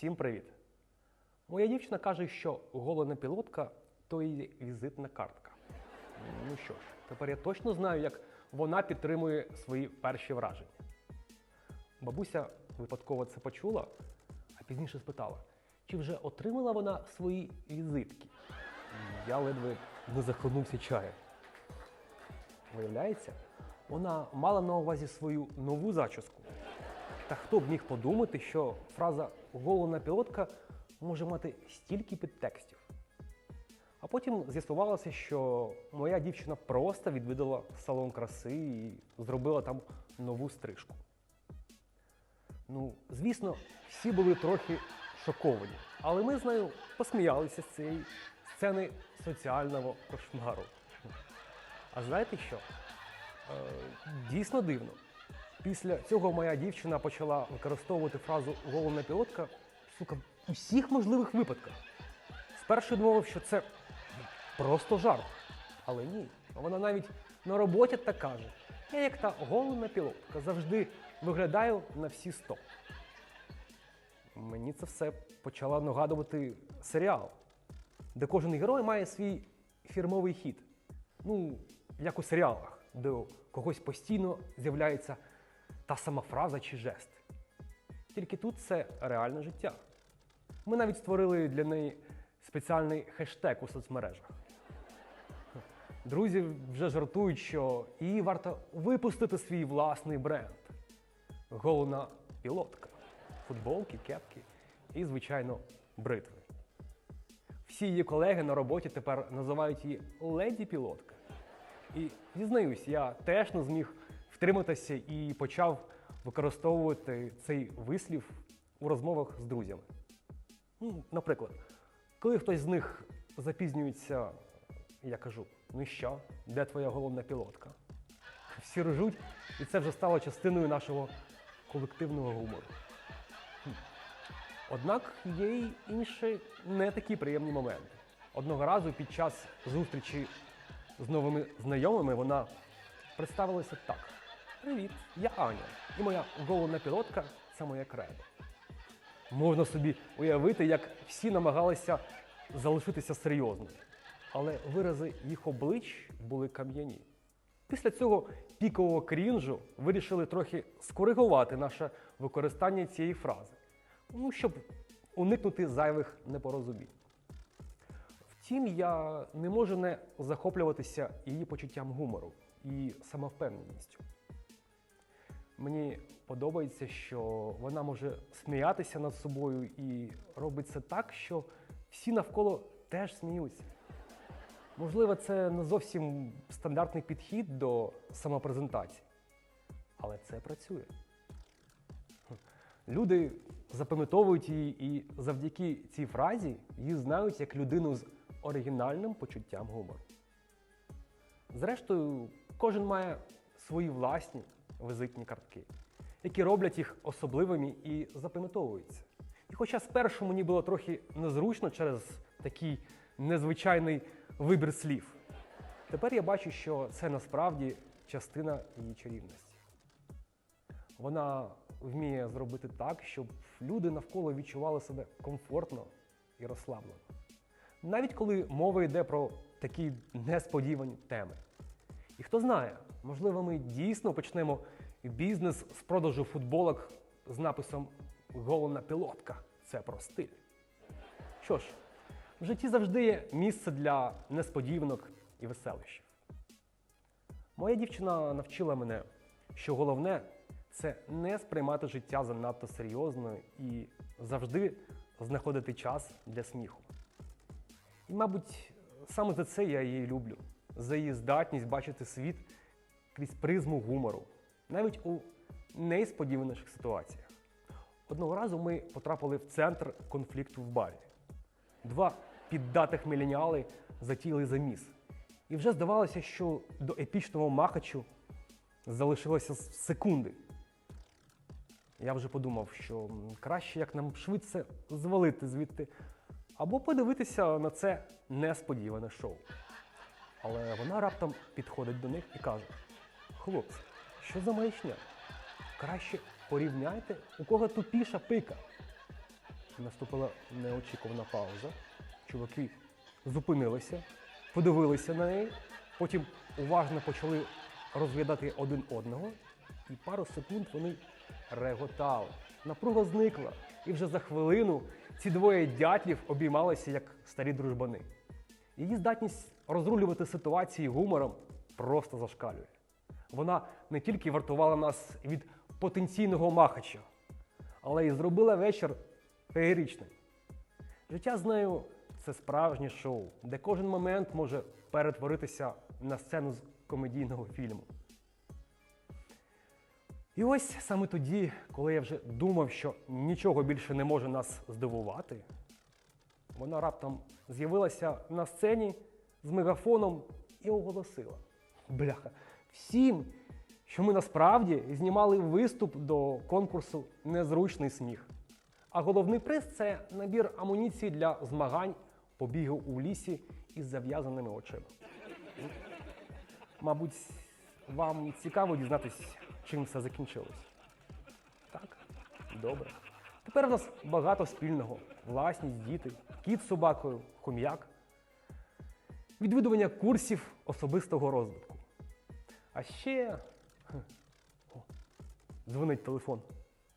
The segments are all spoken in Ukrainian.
Всім привіт! Моя дівчина каже, що голена пілотка то її візитна картка. Ну що ж, тепер я точно знаю, як вона підтримує свої перші враження. Бабуся випадково це почула, а пізніше спитала, чи вже отримала вона свої візитки. Я ледве не захлинувся чаєм. Виявляється, вона мала на увазі свою нову зачіску. Та хто б міг подумати, що фраза голена пілотка може мати стільки підтекстів. А потім з'ясувалося, що моя дівчина просто відвідала салон краси і зробила там нову стрижку. Ну, звісно, всі були трохи шоковані, але ми з нею посміялися з цієї сцени соціального кошмару. А знаєте що? Е, дійсно дивно. Після цього моя дівчина почала використовувати фразу голена пілотка сука, в усіх можливих випадках. Спершу думав, що це просто жарт. Але ні, вона навіть на роботі так каже. Я як та голена пілотка завжди виглядаю на всі сто. Мені це все почало нагадувати серіал, де кожен герой має свій фірмовий хід. Ну, як у серіалах, де у когось постійно з'являється та сама фраза чи жест. Тільки тут це реальне життя. Ми навіть створили для неї спеціальний хештег у соцмережах. Друзі вже жартують, що їй варто випустити свій власний бренд. Голена пілотка, футболки, кепки і, звичайно, бритви. Всі її колеги на роботі тепер називають її леді пілотка. І зізнаюсь, я теж не зміг втриматися і почав використовувати цей вислів у розмовах з друзями. Ну, наприклад, коли хтось з них запізнюється, я кажу: ну що, де твоя головна пілотка? Всі ржуть, і це вже стало частиною нашого колективного гумору. Однак є й інші не такі приємні моменти. Одного разу під час зустрічі з новими знайомими вона представилася так: Привіт, я Аня, і моя головна пілотка це моя кредо. Можна собі уявити, як всі намагалися залишитися серйозними, але вирази їх облич були кам'яні. Після цього пікового крінжу вирішили трохи скоригувати наше використання цієї фрази, ну, щоб уникнути зайвих непорозумінь. Втім, я не можу не захоплюватися її почуттям гумору і самовпевненістю. Мені подобається, що вона може сміятися над собою і робить це так, що всі навколо теж сміються. Можливо, це не зовсім стандартний підхід до самопрезентації, але це працює. Люди запам'ятовують її і завдяки цій фразі її знають як людину з оригінальним почуттям гумору. Зрештою, кожен має свої власні визитні картки, які роблять їх особливими і запам'ятовуються. І хоча спершу мені було трохи незручно через такий незвичайний вибір слів, тепер я бачу, що це насправді частина її чарівності. Вона вміє зробити так, щоб люди навколо відчували себе комфортно і розслаблено. Навіть коли мова йде про такі несподівані теми. І хто знає, можливо, ми дійсно почнемо бізнес з продажу футболок з написом Голена пілотка. Це про стиль. Що ж, в житті завжди є місце для несподіванок і веселищів. Моя дівчина навчила мене, що головне це не сприймати життя занадто серйозно і завжди знаходити час для сміху. І, мабуть, саме за це я її люблю, за її здатність бачити світ крізь призму гумору, навіть у несподіваніших ситуаціях. Одного разу ми потрапили в центр конфлікту в барі. Два піддатих міленіали затіяли заміс. І вже здавалося, що до епічного махачу залишилося секунди. Я вже подумав, що краще як нам швидше звалити звідти, або подивитися на це несподіване шоу. Але вона раптом підходить до них і каже: Хлопці, що за маячня? Краще порівняйте, у кого тупіша пика. Наступила неочікувана пауза. Чуваки зупинилися, подивилися на неї, потім уважно почали розглядати один одного, і пару секунд вони реготали. Напруга зникла, і вже за хвилину ці двоє дятлів обіймалися як старі дружбани. Її здатність розрулювати ситуації гумором просто зашкалює. Вона не тільки вартувала нас від потенційного махача, але й зробила вечір феєричним. Життя з нею це справжнє шоу, де кожен момент може перетворитися на сцену з комедійного фільму. І ось саме тоді, коли я вже думав, що нічого більше не може нас здивувати, вона раптом з'явилася на сцені з мегафоном і оголосила: Бляха, всім, що ми насправді знімали виступ до конкурсу Незручний сміх. А головний приз це набір амуніції для змагань по бігу у лісі із зав'язаними очима. Мабуть, вам цікаво дізнатись, чим все закінчилось. Так, добре. Тепер в нас багато спільного: власність, діти, кіт з собакою, хом'як, відвідування курсів особистого розвитку. А ще о, дзвонить телефон.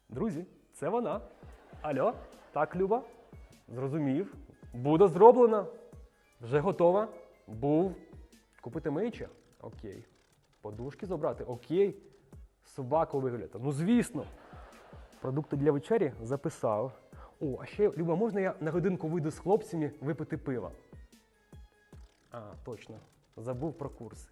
Друзі, це вона. Алло, так, Люба? Зрозумів. Буде зроблено. Вже готова. Був. Купити миюче? Окей. Подушки забрати? Окей. Собаку вигляти? Ну, звісно. Продукти для вечері записав. О, а ще, Люба, можна я на годинку вийду з хлопцями випити пива? А, точно. Забув про курси.